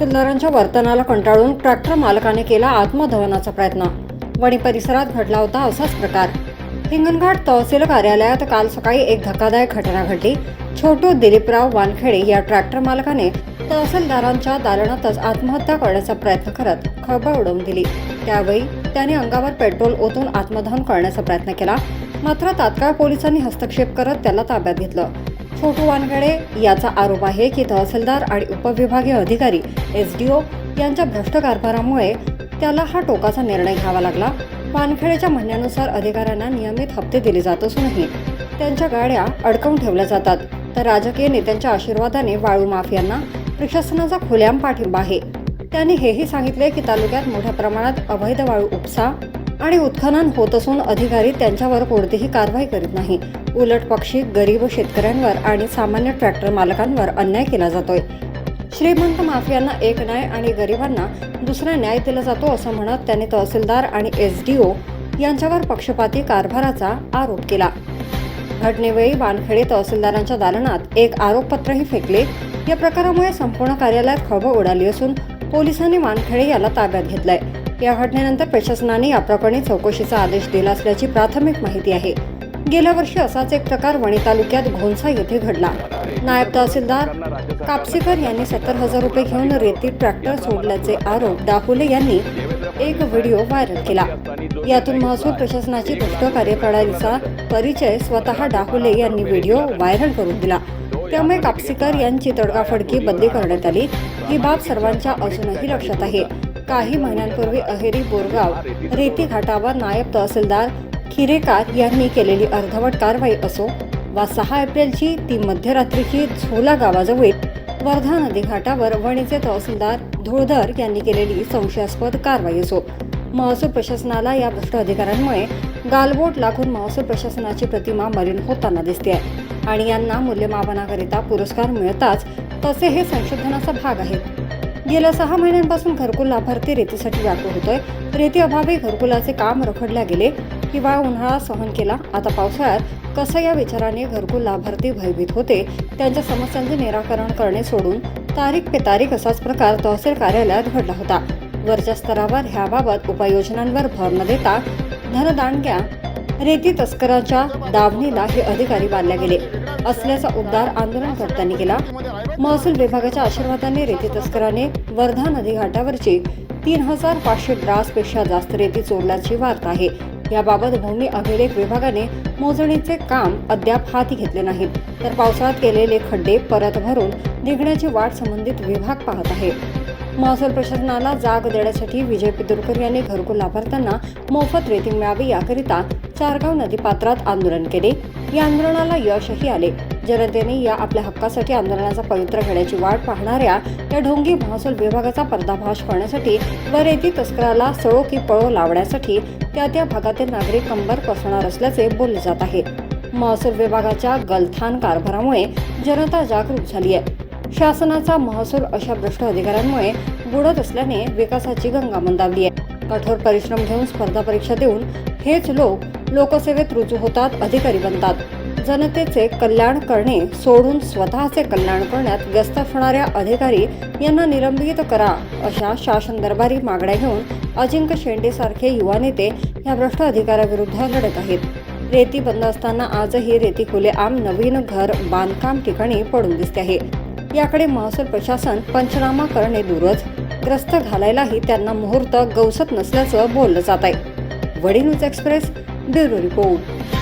तहसीलदारांच्या वर्तनाला कंटाळून ट्रॅक्टर मालकाने केला आत्मदहनाचा प्रयत्न. वणी परिसरात घडला होता असाच प्रकार. हिंगणघाट तहसील कार्यालयात काल सकाळी एक धक्कादायक घटना घडली. छोटू दिलीपराव वानखेडे या ट्रॅक्टर मालकाने तहसीलदारांच्या दालनातच आत्महत्या करण्याचा प्रयत्न करत खळबळ उडवून दिली. त्यावेळी त्याने अंगावर पेट्रोल ओतून आत्मदहन करण्याचा प्रयत्न केला. मात्र तात्काळ पोलिसांनी हस्तक्षेप करत त्याला ताब्यात घेतलं. छोटू वानखेडे याचा आरोप आहे की तहसीलदार आणि उपविभागीय अधिकारी एस डी ओ यांच्या भ्रष्ट कारभारामुळे त्याला हा टोकाचा निर्णय घ्यावा लागला. वानखेडेच्या म्हणण्यानुसार अधिकाऱ्यांना नियमित हप्ते दिले जात असूनही त्यांच्या गाड्या अडकवून ठेवल्या जातात. तर राजकीय नेत्यांच्या आशीर्वादाने वाळू माफियांना प्रशासनाचा खुल्याम पाठिंबा आहे. त्यांनी हेही सांगितले की तालुक्यात मोठ्या प्रमाणात अवैध वाळू उपसा आणि उत्खनन होत असून अधिकारी त्यांच्यावर कोणतीही कारवाई करीत नाही. उलट पक्षी गरीब शेतकऱ्यांवर आणि सामान्य ट्रॅक्टर मालकांवर अन्याय केला जातोय. श्रीमंत माफियांना एक न्याय आणि गरिबांना दुसरा न्याय दिला जातो असं म्हणत त्यांनी तहसीलदार आणि एस डी ओ यांच्यावर पक्षपाती कारभाराचा आरोप केला. घटनेवेळी वानखेडे तहसीलदारांच्या दालनात एक आरोपपत्रही फेकले. या प्रकारामुळे संपूर्ण कार्यालयात खळबळ उडाली असून पोलिसांनी वानखेडे याला ताब्यात घेतलंय. या घटनेनंतर प्रशासनाने याप्रकरणी चौकशीचा आदेश दिला असल्याची प्राथमिक माहिती आहे. गेल्या वर्षी असाच एक प्रकार वणी तालुक्यात घोणसा येथे घडला. नायब तहसीलदार कापसीकर यांनी सत्तर हजार रुपये घेऊन रेती ट्रॅक्टर सोडल्याचे आरोप दाहुले यांनी एक व्हिडिओ व्हायरल केला. यातून महसूल प्रशासनाची दुष्ट कार्यप्रणालीचा परिचय स्वतः डाहुले यांनी व्हिडिओ व्हायरल करून दिला. त्यामुळे कापसीकर यांची तडकाफडकी बदली करण्यात आली. ही बाब सर्वांच्या अजूनही लक्षात आहे. काही महिन्यांपूर्वी अहेरी बोरगाव रेती घाटावर नायब तहसीलदार खिरेकार यांनी केलेली अर्धवट कारवाई असो वा सहा एप्रिलची ती मध्यरात्रीची झोला गावाजवळील वर्धा नदी घाटावर वणीचे तहसीलदार धुळधर यांनी केलेली संशयास्पद कारवाई असो. महसूल प्रशासनाला या भ्रष्ट अधिकाऱ्यांमुळे गालबोट लागून महसूल प्रशासनाची प्रतिमा मलिन होताना दिसते आणि यांना मूल्यमापनाकरिता पुरस्कार मिळताच तसे हे संशोधनाचा भाग आहे गेल्या सहा महिन्यांपासून घरकुल लाभार्थी रेतीसाठी व्याकुळ होतोय. रेती अभावी घरकुलाचे काम रखडल्या गेले. हिवाळा उन्हाळा सहन केला. आता पावसाळ्यात कसं या विचाराने घरकुल लाभार्थी भयभीत होते? त्यांच्या समस्यांचे निराकरण करणे सोडून तारीख पे तारीख असाच प्रकार तहसील कार्यालयात घडला होता. वरच्या स्तरावर ह्याबाबत उपाययोजनांवर भर न देता धनदांडग्या रेती तस्करांच्या दावणीला हे अधिकारी बांधल्या गेले. असल्याचा उद्गार आंदोलनकर्त्यांनी केला. महसूल विभागाच्या आशीर्वादाने रेती तस्कराने वर्धा नदी घाटावरची तीन हजार पाचशे पेक्षा जास्त रेती चोरल्याची वार्ता आहे. याबाबत भूमी अभिलेख विभागाने मोजणीचे काम अद्याप हाती घेतले नाहीत. तर पावसाळ्यात केलेले खड्डे परत भरून निघण्याची वाट संबंधित विभाग पाहत आहे. महसूल प्रशासनाला जाग देण्यासाठी विजय पितुरकर यांनी घरकुल लाभार्थ्यांना मोफत रेती मिळावी याकरिता चारगाव नदीपात्रात आंदोलन केले. या आंदोलनाला यशही आले. जनतेने या आपल्या हक्कासाठी आंदोलनाचा पवित्र घेण्याची वाट पाहणाऱ्या या ढोंगी महसूल विभागाचा पर्दाभाष करण्यासाठी व रेती तस्कराला सळो की पळो लावण्यासाठी त्या त्या भागातील नागरिक कंबर पसरणार असल्याचे बोलले जात आहे. महसूल विभागाच्या गलथान कारभारामुळे जनता जागरूक झाली आहे शासनाचा महसूल अशा भ्रष्ट अधिकाऱ्यांमुळे बुडत असल्याने विकासाची गंगा मंदावली आहे. कठोर परिश्रम घेऊन स्पर्धा परीक्षा देऊन हेच लोक लोकसेवेत रुजू होतात अधिकारी बनतात. जनतेचे कल्याण करणे सोडून स्वतःचे कल्याण करण्यात व्यस्त असणाऱ्या अधिकारी यांना निलंबित करा अशा शासन दरबारी मागण्या घेऊन अजिंक्य शेंडे सारखे युवा नेते या भ्रष्ट अधिकाऱ्याविरुद्ध लढत आहेत. रेती बंद असताना आजही रेती खुले आम नवीन घर बांधकाम ठिकाणी पडून दिसते आहे. याकडे महसूल प्रशासन पंचनामा करणे दूरच. ग्रस्त घालायलाही त्यांना मुहूर्त गवसत नसल्याचं बोललं जात आहे वडी न्यूज एक्सप्रेस ब्युरो रिपोर्ट.